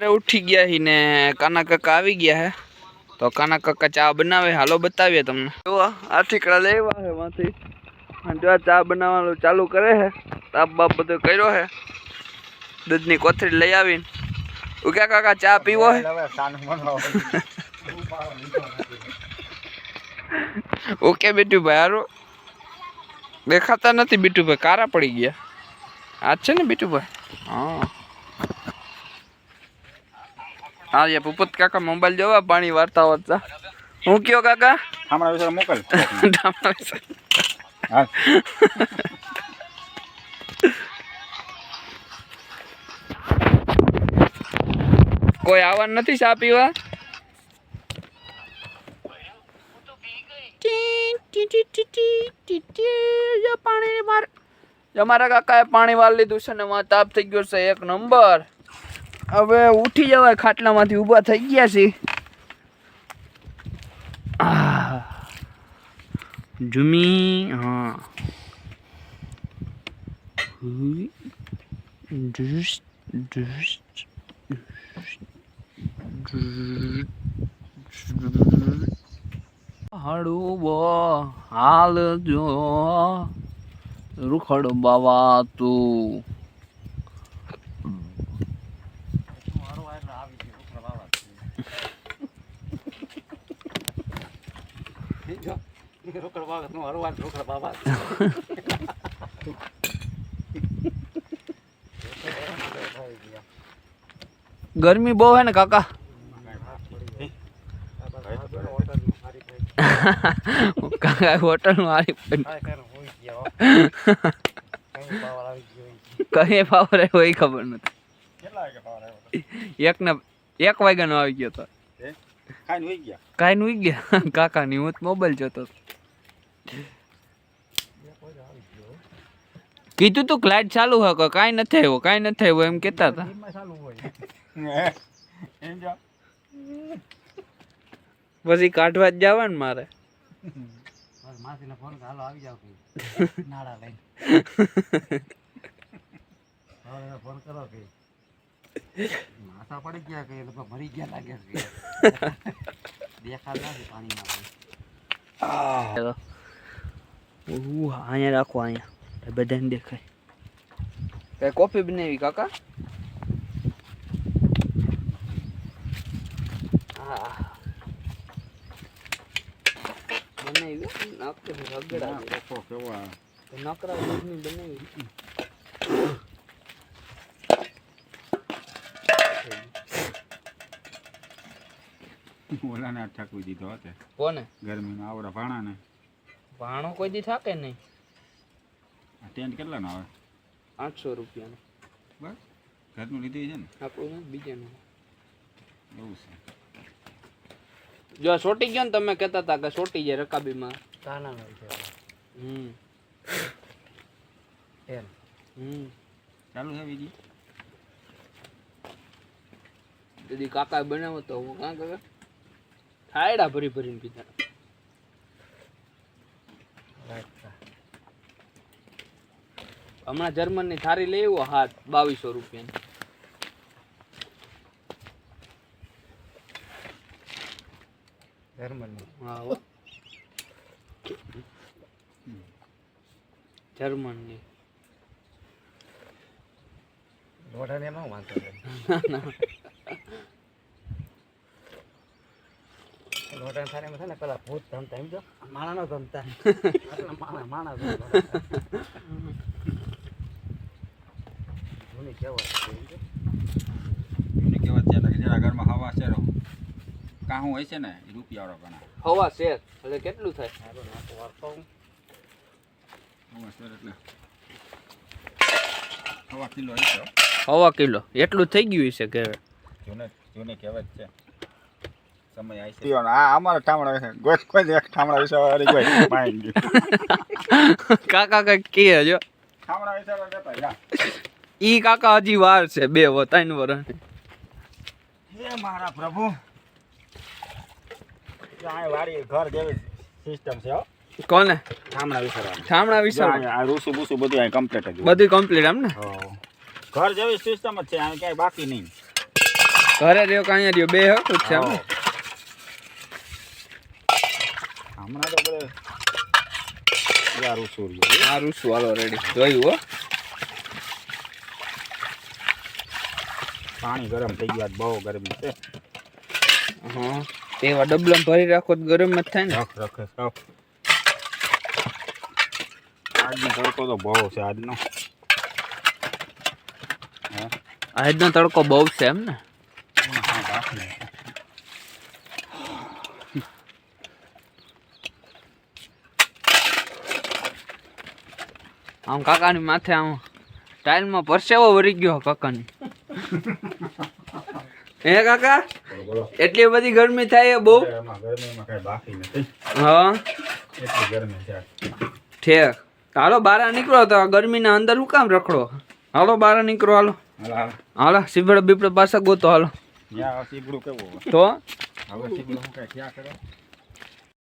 ઉઠી ગયા હી ને કાના કાકા આવી ગયા હે. તો કાના કાકા ચા બનાવે હાલો બતાવીએ તમને. જો આ ઠીકડા લેવા હે માંથી. અને જો આ ચા બનાવવાનું ચાલુ કરે હે તાપ બાપ બધો કર્યો હે. દૂધની કોથળી લઈ આવીને. ઉગ્યા કાકા ચા પીવો હે? ઓકે બીટુભાઈ હારું દેખાતા નથી બીટુભાઈ કારા પડી ગયા. આ છે ને બીટુભાઈ? હા. હા યા પુપત કાકા મોબાઈલ જોવા પાણી વાર્તા વાર્તા હું કયો કાકા? હમણાં વિશે મોકલ. હાલ કોઈ આવવાનું નથી ચા પીવા? અમારા કાકાએ પાણી વાળ લીધું છે ને માં તાપ થઈ ગયો છે એક નંબર. હવે ઉઠી જવાય, ખાટલામાંથી ઊભા થઈ ગયા છે. જુમી, હા. હાલ જો. રૂખડ બાવા તું ગરમી બહુ હે ને કાકા? કાકા હોટલનું હારી પણ કઈ પાવર આવ્યો એ ખબર નથી. એક ને એક વાગ્યાનો આવી ગયો તો. કાઈ હોઈ ગયા? કાંઈ નું ગયા? કાકા ની હું મોબાઈલ જોતો હતો. કીધું તું લાઈટ ચાલુ હે કે કાંઈ નથી આવ્યો કાંઈ નથી આવ્યો એમ કહેતા હતા. પછી કાઢવા જ જવા ને મારે માસીને ફોન હાલો આવી જાવ કે. નાડા લઈને. ફોન કરો કે. માથા પડી ગયા કે મરી ગયા લાગે છે દેખાડ નથી પાણીમાં ઉહ, અહીંયા રાખો અહીંયા. બધાને દેખાય. કઈ કોફી બનાવી કાકા? ઓલાને ઠાકવી દીધો હતો કોને? ગરમીમાં આવડા ભાણાને. ભાણો કોઈ દી થાકે નહીં. ટેન્ટ કેટલાનો આવે? આઠસો રૂપિયાનો. બસ. ઘરનું લીધું છે ને? આપણું બીજાનું. એવું છે. જો સોટી ગયો ને તમે કહેતા હતા કે સોટી જાય રકાબીમાં. તાનાનો છે. હમ. એમ. હમ. ચાલુ છે બીજી? દીદી કાકા બનાવો તો હું કાં કરે થાયડા ભરી ભરીને પીધા. હમણાં જર્મનની થારી લઈ આવ્યો હાથ બાવીસો રૂપિયાની. જર્મનની? હા. જર્મનની. લોઢાને એમાં વાંધો લોઢાને થાને એમાં ને પેલા ભૂત ધમતા એમ જો માણાનો ધમતા. માણા માણા જૂની કહેવત છે જૂની કહેવત છે એટલે ઘરમાં હવા છે રો કાહું હોય છે ને રૂપિયાવાળો ગણા હવા શેર એટલે કેટલું થાય? હવા શેર એટલે હવા કિલો હવા કિલો. એટલું થઈ ગયું છે કે જૂને જૂની કહેવત છે. સમય આવી છે. આ અમારા ઠામડા વિશે. કોઈ કોઈ એક ઠામડા વિશે કોઈ માઇન્ડ કાકા કંઈક કે જો. ઠામડા વિશે જતા ઈ કાકા હજી વાર છે બે વ- ત્રણ હે મારા પ્રભુ. આ વાડી ઘર જેવી સિસ્ટમ છે હો. કોને? ઠામડા વિસરવાનું ઠામણા વિશાળ આ રૂસુ બુસુ બધું અહીં કમ્પ્લીટ જ બધું કમ્પ્લીટ એમ ને? ઘર જેવી સિસ્ટમ જ છે આ ક્યાંય બાકી નહીં. ઘરે રહ્યો કે રહ્યો બે હકું છે એમ ને? હમણાં તો આપણે યાર સૂર્ય સારું હાલો રેડી જોયું હો. પાણી ગરમ થઈ ગયા. બહુ ગરમી છે. હા. તેવા ડબલમ ભરી રાખો તો ગરમ જ થાય ને. રખ રખે સૌ આજનો તડકો તો બહુ છે આજનો. હે. આજનો તડકો બહુ છે એમ ને. આમ કાકાની માથે આમ ટાઇલમાં પરસેવો વરી ગયો કાકાની. હે કાકા. એટલી બધી ગરમી થાય બહુ? હા. ઠેક. હાલો બહાર નીકળો તો ગરમીના અંદર હું કામ રખડો? હાલો બહાર નીકળો હાલો. હાલો, સીબડે બીપડે પાછા ગોતો હાલો? તો?